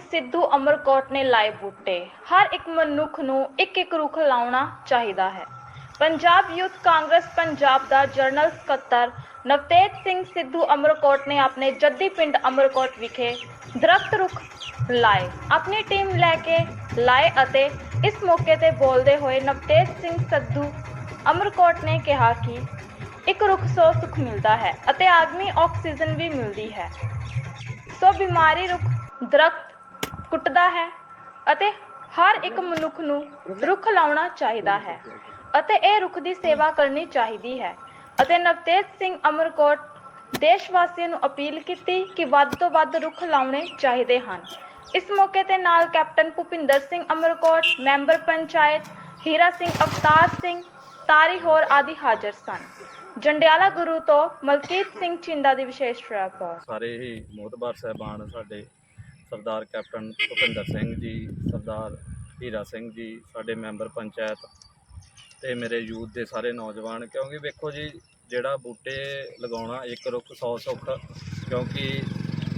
ਸਿੱਧੂ ਅਮਰਕੋਟ ਨੇ ਲਾਏ ਬੂਟੇ। ਹਰ ਇੱਕ ਮਨੁੱਖ ਨੂੰ ਇੱਕ ਇੱਕ ਰੁੱਖ ਲਾਉਣਾ ਚਾਹੀਦਾ ਹੈ। ਪੰਜਾਬ ਯੂਥ ਕਾਂਗਰਸ ਪੰਜਾਬ ਦਾ ਜਨਰਲ ਸਕੱਤਰ ਨਵਤੇਜ ਸਿੰਘ ਸਿੱਧੂ ਅਮਰਕੋਟ ਨੇ ਆਪਣੇ ਜੱਦੀ ਪਿੰਡ ਅਮਰਕੋਟ ਵਿਖੇ ਦਰਖਤ ਰੁੱਖ ਲਾਏ। ਆਪਣੀ ਟੀਮ ਲੈ ਕੇ ਲਾਏ ਅਤੇ ਇਸ ਮੌਕੇ ਤੇ ਬੋਲਦੇ ਹੋਏ ਨਵਤੇਜ ਸਿੰਘ ਸਿੱਧੂ ਅਮਰਕੋਟ ਨੇ ਕਿਹਾ ਕਿ ਇੱਕ ਰੁੱਖ ਸੋ ਸੁੱਖ ਮਿਲਦਾ ਹੈ ਅਤੇ ਆਦਮੀ ਆਕਸੀਜਨ ਵੀ ਮਿਲਦੀ ਹੈ। ਸੋ ਬਿਮਾਰੀ ਰੁੱਖ ਦਰਖਤ ਕੁੱਟਦਾ ਹੈ ਅਤੇ ਹਰ ਇੱਕ ਮਨੁੱਖ ਨੂੰ ਰੁੱਖ ਲਾਉਣਾ ਚਾਹੀਦਾ ਹੈ ਅਤੇ ਇਹ ਰੁੱਖ ਦੀ ਸੇਵਾ ਕਰਨੀ ਚਾਹੀਦੀ ਹੈ। ਅਤੇ ਨਵਤੇਜ ਸਿੰਘ ਅਮਰਕੋਟ ਦੇਸ਼ ਵਾਸੀਆਂ ਨੂੰ ਅਪੀਲ ਕੀਤੀ ਕਿ ਵੱਧ ਤੋਂ ਵੱਧ ਰੁੱਖ ਲਾਉਣੇ ਚਾਹੀਦੇ ਹਨ। ਇਸ ਮੌਕੇ ਤੇ ਨਾਲ ਕੈਪਟਨ ਭੁਪਿੰਦਰ ਸਿੰਘ ਅਮਰਕੋਟ ਮੈਂਬਰ ਪੰਚਾਇਤ, ਹੀਰਾ ਸਿੰਘ ਅਵਤਾਰ ਸਿੰਘ, ਤਾਰੀ ਹੋਰ ਆਦਿ ਹਾਜ਼ਰ ਸਨ। ਜੰਡਿਆਲਾ ਗੁਰੂ ਤੋਂ ਮਲਕੀਤ ਸਿੰਘ ਚਿੰਦਾ ਦੀ ਵਿਸ਼ੇਸ਼ ਰਿਪੋਰਟ। ਸਾਰੇ ਹੀ ਮੋਤਬਾਰ ਸਹਿਬਾਨ ਸਾਡੇ ਸਰਦਾਰ ਕੈਪਟਨ ਭੁਪਿੰਦਰ ਸਿੰਘ ਜੀ, ਸਰਦਾਰ ਹੀਰਾ ਸਿੰਘ ਜੀ, ਸਾਡੇ ਮੈਂਬਰ ਪੰਚਾਇਤ ਤੇ ਮੇਰੇ ਯੂਥ ਦੇ ਸਾਰੇ ਨੌਜਵਾਨ, ਕਿਉਂਕਿ ਵੇਖੋ ਜੀ, ਜਿਹੜਾ ਬੂਟੇ ਲਗਾਉਣਾ ਇੱਕ ਰੁੱਖ 100 ਸੁੱਖ, ਕਿਉਂਕਿ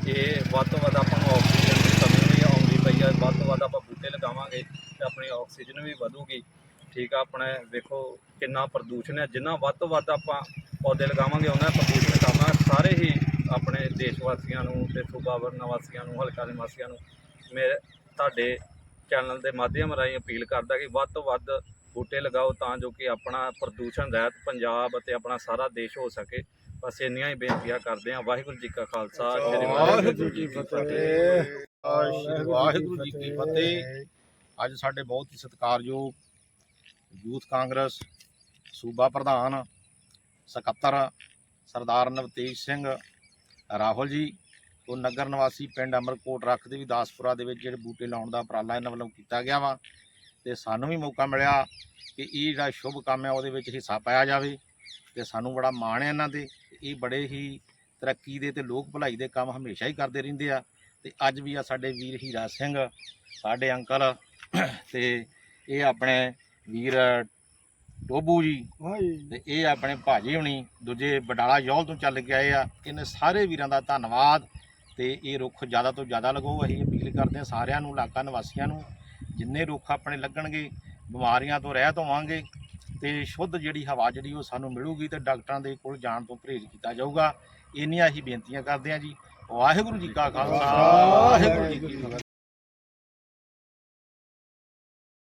ਇਹ ਵੱਧ ਤੋਂ ਵੱਧ ਆਪਾਂ ਨੂੰ ਆਕਸੀਜਨ ਦੀ ਕਮੀ ਵੀ ਆਉਂਦੀ ਪਈ ਆ, ਵੱਧ ਤੋਂ ਵੱਧ ਆਪਾਂ ਬੂਟੇ ਲਗਾਵਾਂਗੇ ਤੇ ਆਪਣੀ ਆਕਸੀਜਨ ਵੀ ਵਧੂਗੀ। ਠੀਕ ਆ, ਆਪਣੇ ਵੇਖੋ ਕਿੰਨਾ ਪ੍ਰਦੂਸ਼ਣ ਹੈ, ਜਿੰਨਾ ਵੱਧ ਤੋਂ ਵੱਧ ਆਪਾਂ ਪੌਦੇ ਲਗਾਵਾਂਗੇ ਉਹਨਾਂ ਪ੍ਰਦੂਸ਼ਣ ਕਰਨਾ, ਸਾਰੇ ਹੀ ਦੇਸ਼ ਵਾਸੀਆਂ ਨੂੰ ਤੇ ਸੂਬਾ ਵਰਨ ਵਾਸੀਆਂ ਨੂੰ ਹਲਕਾ ਨਿਵਾਸੀਆਂ ਨੂੰ ਮੇਰੇ ਤੁਹਾਡੇ ਚੈਨਲ ਦੇ ਮਾਧਿਅਮ ਰਾਹੀਂ ਅਪੀਲ ਕਰਦਾ ਕਿ ਵੱਧ ਤੋਂ ਵੱਧ ਬੂਟੇ ਲਗਾਓ ਤਾਂ ਜੋ ਕਿ ਆਪਣਾ ਪ੍ਰਦੂਸ਼ਣ ਰਹਿਤ ਪੰਜਾਬ ਅਤੇ ਆਪਣਾ ਸਾਰਾ ਦੇਸ਼ ਹੋ ਸਕੇ। ਬਸ ਇੰਨੀਆਂ ਹੀ ਬੇਨਤੀਆਂ ਕਰਦੇ ਹਾਂ। ਵਾਹਿਗੁਰੂ ਜੀ ਕਾ ਖਾਲਸਾ ਵਾਹਿਗੁਰੂ ਜੀ ਕੀ ਫਤਿਹ। ਵਾਹਿਗੁਰੂ ਜੀ ਕੀ ਫਤਿਹ। ਅੱਜ ਸਾਡੇ ਬਹੁਤ ਹੀ ਸਤਿਕਾਰਯੋਗ ਯੂਥ ਕਾਂਗਰਸ ਸੂਬਾ ਪ੍ਰਧਾਨ ਸਕੱਤਰ ਸਰਦਾਰ ਨਵਤੇਜ ਸਿੰਘ ਰਾਹੁਲ ਜੀ ਤੋਂ ਨਗਰ ਨਿਵਾਸੀ ਪਿੰਡ ਅਮਰਕੋਟ ਰੱਖ ਦੇ ਵੀ ਦਾਸਪੁਰਾ ਦੇ ਵਿੱਚ ਜਿਹੜੇ ਬੂਟੇ ਲਾਉਣ ਦਾ ਉਪਰਾਲਾ ਇਹਨਾਂ ਵੱਲੋਂ ਕੀਤਾ ਗਿਆ ਵਾ ਤੇ ਸਾਨੂੰ ਵੀ ਮੌਕਾ ਮਿਲਿਆ ਕਿ ਇਹ ਜਿਹੜਾ ਸ਼ੁਭ ਕੰਮ ਹੈ ਉਹਦੇ ਵਿੱਚ ਹਿੱਸਾ ਪਾਇਆ ਜਾਵੇ ਤੇ ਸਾਨੂੰ ਬੜਾ ਮਾਣ ਹੈ ਇਹਨਾਂ ਦੇ। ਤੇ ਇਹ ਬੜੇ ਹੀ ਤਰੱਕੀ ਦੇ ਤੇ ਲੋਕ ਭਲਾਈ ਦੇ ਕੰਮ ਹਮੇਸ਼ਾ ਹੀ ਕਰਦੇ ਰਹਿੰਦੇ ਆ ਤੇ ਅੱਜ ਵੀ ਆ ਸਾਡੇ ਵੀਰ ਹੀਰਾ ਸਿੰਘ, ਸਾਡੇ ਅੰਕਲ ਤੇ ਇਹ ਆਪਣੇ ਵੀਰ ਟੋਬੂ ਜੀ। ਤੇ ਇਹ ਆਪਣੇ ਭਾਜੀ ਹੁਣੀ ਦੂਜੇ ਬਡਾਲਾ ਯੌਲ ਤੋਂ ਚੱਲ ਕੇ ਆਏ ਆ। ਇਹਨਾਂ ਸਾਰੇ ਵੀਰਾਂ ਦਾ ਧੰਨਵਾਦ ਤੇ ਇਹ ਰੁੱਖ ਜ਼ਿਆਦਾ ਤੋਂ ਜ਼ਿਆਦਾ ਲਗਾਓ। ਅਸੀਂ ਅਪੀਲ ਕਰਦੇ ਹਾਂ ਸਾਰਿਆਂ ਨੂੰ ਇਲਾਕਾ ਨਿਵਾਸੀਆਂ ਨੂੰ ਜਿੰਨੇ ਰੁੱਖ ਆਪਣੇ ਲੱਗਣਗੇ ਬਿਮਾਰੀਆਂ ਤੋਂ ਰਹਿਤ ਹੋਵਾਂਗੇ ਤੇ ਸ਼ੁੱਧ ਜਿਹੜੀ ਹਵਾ ਜਿਹੜੀ ਉਹ ਸਾਨੂੰ ਮਿਲੂਗੀ ਤੇ ਡਾਕਟਰਾਂ ਦੇ ਕੋਲ ਜਾਣ ਤੋਂ ਪਰਹੇਜ਼ ਕੀਤਾ ਜਾਊਗਾ। ਇੰਨੀਆਂ ਹੀ ਬੇਨਤੀਆਂ ਕਰਦੇ ਹਾਂ ਜੀ। ਵਾਹਿਗੁਰੂ ਜੀ ਕਾ ਖਾਲਸਾ ਵਾਹਿਗੁਰੂ ਜੀ ਕੀ ਫਤਿਹ।